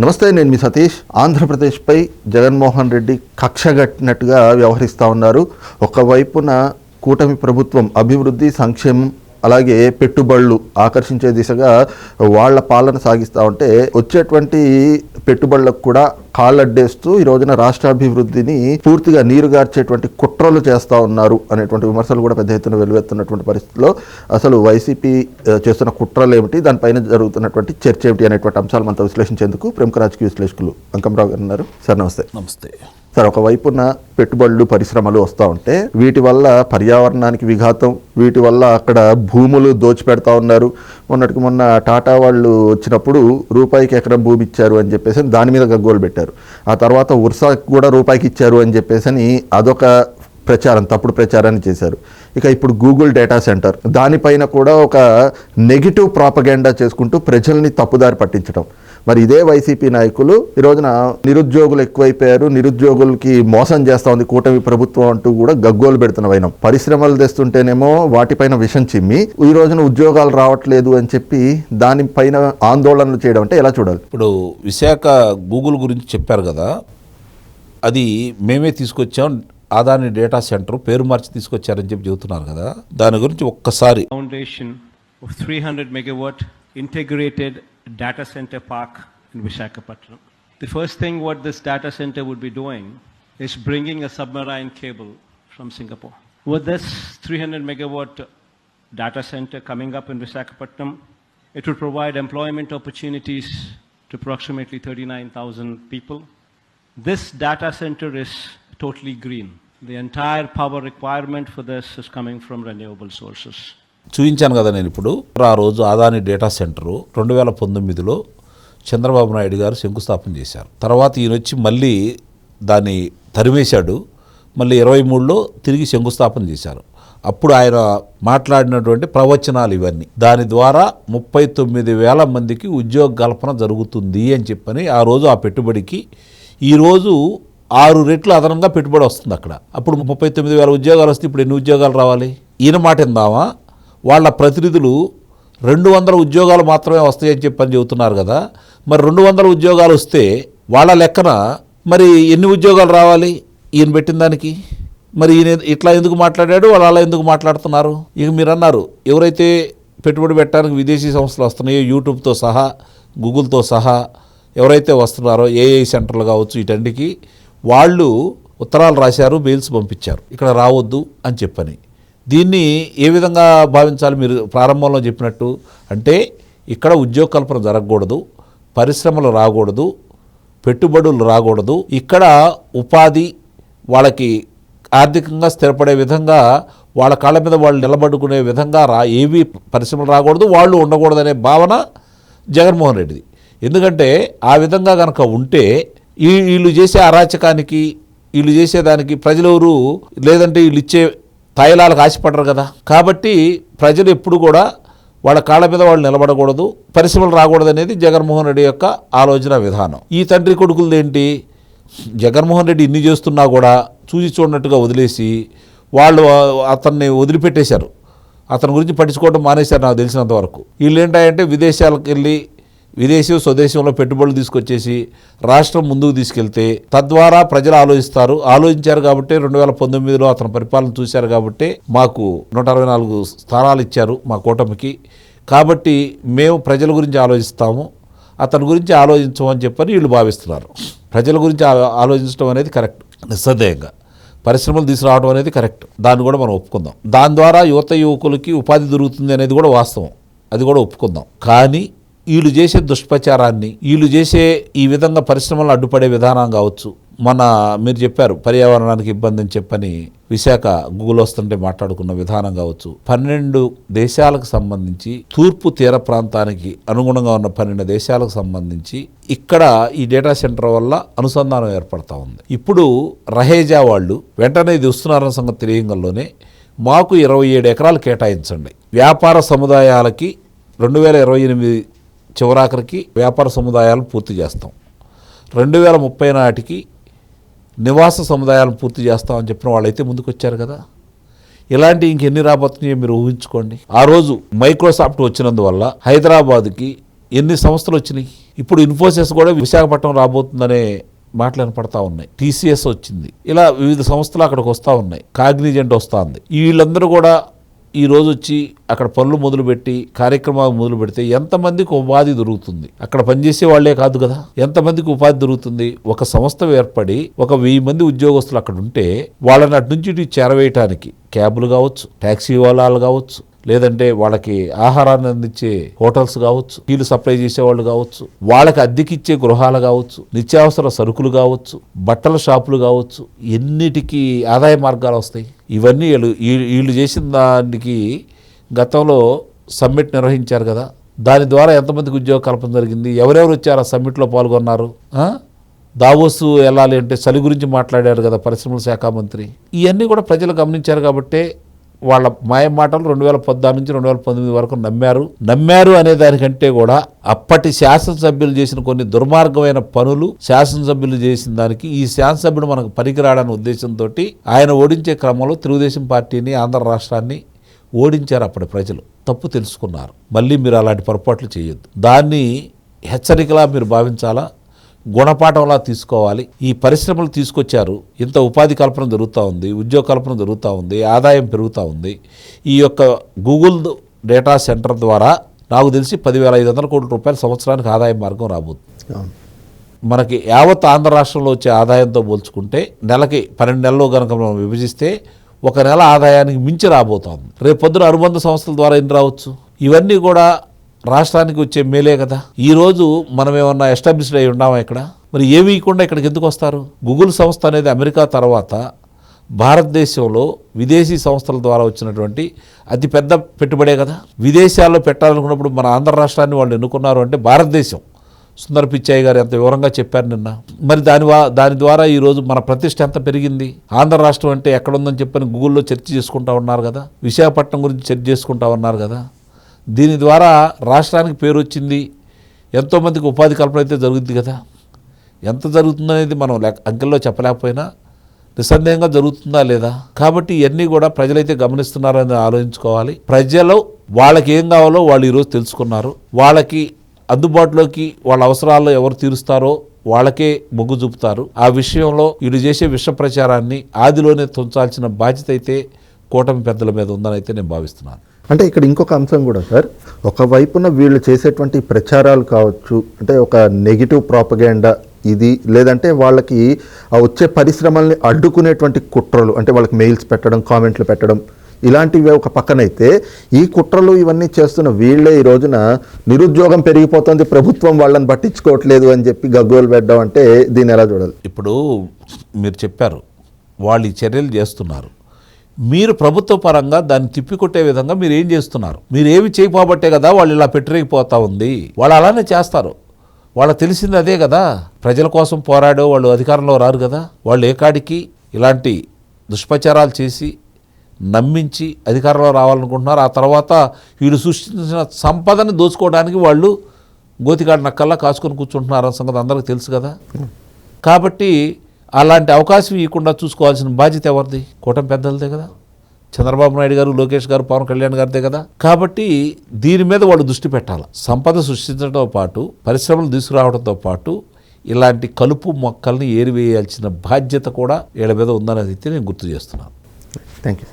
నమస్తే నేను మీ సతీష్. ఆంధ్రప్రదేశ్పై జగన్మోహన్ రెడ్డి కక్షగట్టినట్టుగా వ్యవహరిస్తూ ఉన్నారు. ఒకవైపున కూటమి ప్రభుత్వం అభివృద్ధి సంక్షేమం అలాగే పెట్టుబడులు ఆకర్షించే దిశగా వాళ్ళ పాలన సాగిస్తూ ఉంటే వచ్చేటువంటి పెట్టుబడులకు కూడా కాళ్ళడ్డేస్తూ ఈ రోజున రాష్ట్రాభివృద్ధిని పూర్తిగా నీరుగార్చేటువంటి కుట్రలు చేస్తూ ఉన్నారు అనేటువంటి విమర్శలు కూడా పెద్ద ఎత్తున వెలువెత్తున్నటువంటి పరిస్థితిలో అసలు వైసీపీ చేస్తున్న కుట్రలు ఏమిటి? దానిపైన జరుగుతున్నటువంటి చర్చ ఏమిటి అనేటువంటి అంశాలు మనతో విశ్లేషించేందుకు ప్రముఖ రాజకీయ విశ్లేషకులు అంకంరావు గారు ఉన్నారు. సార్ నమస్తే. నమస్తే. సార్ ఒకవైపున పెట్టుబడులు పరిశ్రమలు వస్తూ ఉంటే వీటి వల్ల పర్యావరణానికి విఘాతం వీటి వల్ల అక్కడ భూములు దోచిపెడతా ఉన్నారు. మొన్నటికి మొన్న టాటా వాళ్ళు వచ్చినప్పుడు రూపాయికి ఎకరం భూమి ఇచ్చారు అని చెప్పేసి దాని మీద గగ్గోలు పెట్టారు. ఆ తర్వాత ఉర్సాకి కూడా రూపాయికి ఇచ్చారు అని చెప్పేసి అని అదొక ప్రచారం తప్పుడు ప్రచారాన్ని చేశారు. ఇక ఇప్పుడు గూగుల్ డేటా సెంటర్ దానిపైన కూడా ఒక నెగిటివ్ ప్రాపగెండా చేసుకుంటూ ప్రజల్ని తప్పుదారి పట్టించడం మరి ఇదే వైసీపీ నాయకులు ఈ రోజున నిరుద్యోగులు ఎక్కువైపోయారు నిరుద్యోగులకి మోసం చేస్తా ఉంది కూటమి ప్రభుత్వం అంటూ కూడా గగ్గోలు పెడుతున్న వైనం. పరిశ్రమలు తెస్తుంటేనేమో వాటిపైన విషం చిమ్మి ఈ రోజున ఉద్యోగాలు రావట్లేదు అని చెప్పి దానిపైన ఆందోళనలు చేయడం అంటే ఎలా చూడాలి? ఇప్పుడు విశాఖ గూగుల్ గురించి చెప్పారు కదా అది మేమే తీసుకొచ్చాం ఆదాని డేటా సెంటర్ పేరు మార్చి తీసుకొచ్చారని చెప్పి చెబుతున్నారు కదా దాని గురించి ఒక్కసారి foundation of 300 megawatt integrated data center park in Visakhapatnam. The first thing what this data center would be doing is bringing a submarine cable from Singapore. With this 300 megawatt data center coming up in Visakhapatnam, it would provide employment opportunities to approximately 39,000 people. This data center is totally green. The entire power requirement for this is coming from renewable sources. చూపించాను కదా నేను ఇప్పుడు. ఆ రోజు Adani data centre రెండు వేల పంతొమ్మిదిలో చంద్రబాబు నాయుడు గారు శంకుస్థాపన చేశారు. తర్వాత ఈయన వచ్చి మళ్ళీ దాన్ని తరిమేశాడు. మళ్ళీ ఇరవై మూడులో తిరిగి శంకుస్థాపన చేశారు. అప్పుడు ఆయన మాట్లాడినటువంటి ప్రవచనాలు ఇవన్నీ. దాని ద్వారా ముప్పై తొమ్మిది వేల మందికి ఉద్యోగ కల్పన జరుగుతుంది అని చెప్పని ఆ రోజు ఆ పెట్టుబడికి ఈరోజు ఆరు రెట్లు అదనంగా పెట్టుబడి వస్తుంది అక్కడ. అప్పుడు ముప్పై తొమ్మిది వేల ఉద్యోగాలు వస్తే ఇప్పుడు ఎన్ని ఉద్యోగాలు రావాలి? ఈయన మాట ఇందామా వాళ్ళ ప్రతినిధులు రెండు వందల ఉద్యోగాలు మాత్రమే వస్తాయని చెప్పని చెబుతున్నారు కదా. మరి రెండు వందల ఉద్యోగాలు వస్తే వాళ్ళ లెక్కన మరి ఎన్ని ఉద్యోగాలు రావాలి? ఈయన పెట్టిన దానికి? మరి ఈయన ఇట్లా ఎందుకు మాట్లాడాడు? వాళ్ళు అలా ఎందుకు మాట్లాడుతున్నారు? ఇక మీరు అన్నారు ఎవరైతే పెట్టుబడి పెట్టడానికి విదేశీ సంస్థలు వస్తున్నాయో యూట్యూబ్తో సహా గూగుల్తో సహా ఎవరైతే వస్తున్నారో ఏఐ సెంటర్లు కావచ్చు వీటన్నిటికీ వాళ్ళు ఉత్తరాలు రాశారు మెయిల్స్ పంపించారు. ఇక్కడ రావద్దు అని చెప్పని. దీన్ని ఏ విధంగా భావించాలి మీరు ప్రారంభంలో చెప్పినట్టు? అంటే ఇక్కడ ఉద్యోగ కల్పన జరగకూడదు పరిశ్రమలు రాకూడదు పెట్టుబడులు రాకూడదు. ఇక్కడ ఉపాధి వాళ్ళకి ఆర్థికంగా స్థిరపడే విధంగా వాళ్ళ కాళ్ళ మీద వాళ్ళు నిలబడుకునే విధంగా రా ఏవి పరిశ్రమలు రాకూడదు వాళ్ళు ఉండకూడదనే భావన జగన్మోహన్ రెడ్డిది. ఎందుకంటే ఆ విధంగా కనుక ఉంటే ఈ వీళ్ళు చేసే అరాచకానికి వీళ్ళు చేసేదానికి ప్రజలెవరు లేదంటే వీళ్ళు ఇచ్చే తాయిలాలకు ఆశపడరు కదా. కాబట్టి ప్రజలు ఎప్పుడు కూడా వాళ్ళ కాళ్ళ మీద వాళ్ళు నిలబడకూడదు పరిశ్రమలు రాకూడదు అనేది జగన్మోహన్ రెడ్డి యొక్క ఆలోచన విధానం. ఈ తండ్రి కొడుకులది ఏంటి? జగన్మోహన్ రెడ్డి ఇన్ని చేస్తున్నా కూడా చూసి చూడనట్టుగా వదిలేసి వాళ్ళు అతన్ని వదిలిపెట్టేశారు. అతని గురించి పట్టించుకోవడం మానేశారు నాకు తెలిసినంత వరకు. వీళ్ళు ఏంటంటే విదేశాలకు వెళ్ళి విదేశీ స్వదేశంలో పెట్టుబడులు తీసుకొచ్చేసి రాష్ట్రం ముందుకు తీసుకెళ్తే తద్వారా ప్రజలు ఆలోచిస్తారు. ఆలోచించారు కాబట్టి రెండు వేల పంతొమ్మిదిలో అతని పరిపాలన చూశారు కాబట్టి మాకు నూట అరవై నాలుగు స్థానాలు ఇచ్చారు మా కూటమికి. కాబట్టి మేము ప్రజల గురించి ఆలోచిస్తాము. అతని గురించి ఆలోచించమని చెప్పని వీళ్ళు భావిస్తున్నారు. ప్రజల గురించి ఆలోచించడం అనేది కరెక్ట్ నిస్సందేహంగా. పరిశ్రమలు తీసుకురావడం అనేది కరెక్ట్. దాన్ని కూడా మనం ఒప్పుకుందాం. దాని ద్వారా యువత యువకులకి ఉపాధి దొరుకుతుంది అనేది కూడా వాస్తవం. అది కూడా ఒప్పుకుందాం. కానీ వీళ్ళు చేసే దుష్ప్రచారాన్ని వీళ్ళు చేసే ఈ విధంగా పరిశ్రమలు అడ్డుపడే విధానం కావచ్చు. మన మీరు చెప్పారు పర్యావరణానికి ఇబ్బంది అని చెప్పని విశాఖ గూగుల్ వస్తుంటే మాట్లాడుకున్న విధానం కావచ్చు. పన్నెండు దేశాలకు సంబంధించి తూర్పు తీర ప్రాంతానికి అనుగుణంగా ఉన్న పన్నెండు దేశాలకు సంబంధించి ఇక్కడ ఈ డేటా సెంటర్ వల్ల అనుసంధానం ఏర్పడతా ఉంది. ఇప్పుడు రహేజా వాళ్ళు వెంటనే ఇది వస్తున్నారన్న సంగతి తెలియంగానే మాకు ఇరవై ఏడు ఎకరాలు కేటాయించండి. వ్యాపార సముదాయాలకి రెండు వేల ఇరవై ఎనిమిది చివరాఖరికి వ్యాపార సముదాయాలు పూర్తి చేస్తాం. రెండు వేల ముప్పై నాటికి నివాస సముదాయాలను పూర్తి చేస్తామని చెప్పిన వాళ్ళైతే ముందుకొచ్చారు కదా. ఇలాంటి ఇంకెన్ని రాబోతున్నాయో మీరు ఊహించుకోండి. ఆ రోజు మైక్రోసాఫ్ట్ వచ్చినందువల్ల హైదరాబాద్కి ఎన్ని సంస్థలు వచ్చినాయి? ఇప్పుడు ఇన్ఫోసిస్ కూడా విశాఖపట్నం రాబోతుందనే మాటలు వినపడతా ఉన్నాయి. టీసీఎస్ వచ్చింది. ఇలా వివిధ సంస్థలు అక్కడికి వస్తూ ఉన్నాయి. కాగ్నిజెంట్ వస్తూ ఉంది వీళ్ళందరూ కూడా ఈ రోజు వచ్చి అక్కడ పనులు మొదలుపెట్టి కార్యక్రమాలు మొదలు పెడితే ఎంతమందికి ఉపాధి దొరుకుతుంది? అక్కడ పనిచేసే వాళ్ళే కాదు కదా? ఎంతమందికి ఉపాధి దొరుకుతుంది? ఒక సంస్థ ఏర్పడి ఒక వెయ్యి మంది ఉద్యోగస్తులు అక్కడ ఉంటే వాళ్ళని అటు నుంచి ఇటు చేరవేయటానికి క్యాబులు కావచ్చు ట్యాక్సీ వాళ్ళు కావచ్చు లేదంటే వాళ్ళకి ఆహారాన్ని అందించే హోటల్స్ కావచ్చు కీలు సప్లై చేసేవాళ్ళు కావచ్చు వాళ్ళకి అద్దెకిచ్చే గృహాలు కావచ్చు నిత్యావసర సరుకులు కావచ్చు బట్టల షాపులు కావచ్చు ఎన్నిటికీ ఆదాయ మార్గాలు వస్తాయి. ఇవన్నీ వీళ్ళు వీళ్ళు చేసిన దానికి గతంలో సమ్మిట్ నిర్వహించారు కదా. దాని ద్వారా ఎంతమందికి ఉద్యోగ కల్పన జరిగింది? ఎవరెవరు వచ్చారు? ఆ సమ్మిట్లో పాల్గొన్నారు? దావోసు వెళ్ళాలి అంటే చలి గురించి మాట్లాడారు కదా పరిశ్రమల శాఖ మంత్రి. ఇవన్నీ కూడా ప్రజలు గమనించారు కాబట్టే వాళ్ళ మాయ మాటలు రెండు వేల పద్నాలుగు నుంచి రెండు వేల పంతొమ్మిది వరకు నమ్మారు. నమ్మారు అనే దానికంటే కూడా అప్పటి శాసనసభ్యులు చేసిన కొన్ని దుర్మార్గమైన పనులు శాసనసభ్యులు చేసిన దానికి ఈ శాసనసభ్యుడు మనకు పనికిరాడనే ఉద్దేశంతో ఆయన ఓడించే క్రమంలో తెలుగుదేశం పార్టీని ఆంధ్ర రాష్ట్రాన్ని ఓడించారు అప్పటి ప్రజలు. తప్పు తెలుసుకున్నారు. మళ్ళీ మీరు అలాంటి పొరపాట్లు చేయొద్దు. దాన్ని హెచ్చరికలా మీరు భావించాలా? గుణపాఠంలా తీసుకోవాలి. ఈ పరిశ్రమలు తీసుకొచ్చారు. ఇంత ఉపాధి కల్పన జరుగుతూ ఉంది ఉద్యోగ కల్పన జరుగుతూ ఉంది ఆదాయం పెరుగుతూ ఉంది. ఈ యొక్క గూగుల్ డేటా సెంటర్ ద్వారా నాకు తెలిసి పదివేల ఐదు వందల కోట్ల రూపాయల సంవత్సరానికి ఆదాయ మార్గం రాబోతుంది మనకి యావత్ ఆంధ్ర రాష్ట్రంలో వచ్చే ఆదాయంతో పోల్చుకుంటే నెలకి పన్నెండు నెలల్లో కనుక మనం విభజిస్తే ఒక నెల ఆదాయానికి మించి రాబోతోంది. రేపు పొద్దున అనుబంధ సంస్థల ద్వారా ఎన్ని రావచ్చు? ఇవన్నీ కూడా రాష్ట్రానికి వచ్చే మేలే కదా? ఈరోజు మనం ఏమన్నా ఎస్టాబ్లిష్డ్ అయి ఉన్నామా ఇక్కడ? మరి ఏమి ఇవ్వకుండా ఇక్కడికి ఎందుకు వస్తారు? గూగుల్ సంస్థ అనేది అమెరికా తర్వాత భారతదేశంలో విదేశీ సంస్థల ద్వారా వచ్చినటువంటి అతిపెద్ద పెట్టుబడే కదా? విదేశాల్లో పెట్టాలనుకున్నప్పుడు మన ఆంధ్ర రాష్ట్రాన్ని వాళ్ళు ఎన్నుకున్నారు అంటే భారతదేశం. సుందర పిచ్చాయి గారు ఎంత వివరంగా చెప్పారు నిన్న. మరి దాని దాని ద్వారా ఈరోజు మన ప్రతిష్ట ఎంత పెరిగింది? ఆంధ్ర రాష్ట్రం అంటే ఎక్కడుందని చెప్పని గూగుల్లో చర్చ చేసుకుంటా ఉన్నారు కదా? విశాఖపట్నం గురించి చర్చ చేసుకుంటా ఉన్నారు కదా? దీని ద్వారా రాష్ట్రానికి పేరు వచ్చింది. ఎంతోమందికి ఉపాధి కల్పన అయితే జరుగుద్ది కదా. ఎంత జరుగుతుందనేది మనం లెక్క అంకెల్లో చెప్పలేకపోయినా నిస్సందేహంగా జరుగుతుందా లేదా? కాబట్టి ఇవన్నీ కూడా ప్రజలైతే గమనిస్తున్నారని ఆలోచించుకోవాలి. ప్రజలు వాళ్ళకి ఏం కావాలో వాళ్ళు ఈరోజు తెలుసుకున్నారు. వాళ్ళకి అందుబాటులోకి వాళ్ళ అవసరాలు ఎవరు తీరుస్తారో వాళ్ళకే మొగ్గు చూపుతారు. ఆ విషయంలో వీళ్ళు చేసే విష ప్రచారాన్ని ఆదిలోనే తుంచాల్సిన బాధ్యత అయితే కూటమి పెద్దల మీద ఉందని అయితే నేను భావిస్తున్నాను. అంటే ఇక్కడ ఇంకొక అంశం కూడా సార్. ఒకవైపున వీళ్ళు చేసేటువంటి ప్రచారాలు కావచ్చు అంటే ఒక నెగిటివ్ ప్రాపగేండా ఇది లేదంటే వాళ్ళకి ఆ వచ్చే పరిశ్రమల్ని అడ్డుకునేటువంటి కుట్రలు అంటే వాళ్ళకి మెయిల్స్ పెట్టడం కామెంట్లు పెట్టడం ఇలాంటివి ఒక పక్కనైతే ఈ కుట్రలు ఇవన్నీ చేస్తున్న వీళ్ళే ఈ రోజున నిరుద్యోగం పెరిగిపోతుంది ప్రభుత్వం వాళ్ళని పట్టించుకోవట్లేదు అని చెప్పి గగ్గోలు పెట్టడం అంటే దీన్ని ఎలా చూడాలి? ఇప్పుడు మీరు చెప్పారు వాళ్ళు ఈ చర్యలు చేస్తున్నారు. మీరు ప్రభుత్వ పరంగా దాన్ని తిప్పికొట్టే విధంగా మీరు ఏం చేస్తున్నారు? మీరు ఏమి చేయకపోబట్టే కదా వాళ్ళు ఇలా పెట్టరేగిపోతా ఉంది. వాళ్ళు అలానే చేస్తారు. వాళ్ళకి తెలిసింది అదే కదా. ప్రజల కోసం పోరాడో వాళ్ళు అధికారంలో రారు కదా. వాళ్ళు ఏకాడికి ఇలాంటి దుష్ప్రచారాలు చేసి నమ్మించి అధికారంలో రావాలనుకుంటున్నారు. ఆ తర్వాత వీళ్ళు సృష్టించిన సంపదని దోచుకోవడానికి వాళ్ళు గోతికాడు నక్కల్లా కాచుకొని కూర్చుంటున్నారు అన్న సంగతి అందరికీ తెలుసు కదా. కాబట్టి అలాంటి అవకాశం ఇవ్వకుండా చూసుకోవాల్సిన బాధ్యత ఎవరిది? కూటమి పెద్దలదే కదా. చంద్రబాబు నాయుడు గారు లోకేష్ గారు పవన్ కళ్యాణ్ గారిదే కదా. కాబట్టి దీని మీద వాళ్ళు దృష్టి పెట్టాలి. సంపద సృష్టించడంతో పాటు పరిశ్రమలు తీసుకురావడంతో పాటు ఇలాంటి కలుపు మొక్కల్ని ఏరివేయాల్సిన బాధ్యత కూడా వీళ్ళ మీద ఉందనేది అయితే నేను గుర్తు చేస్తున్నాను. Thank you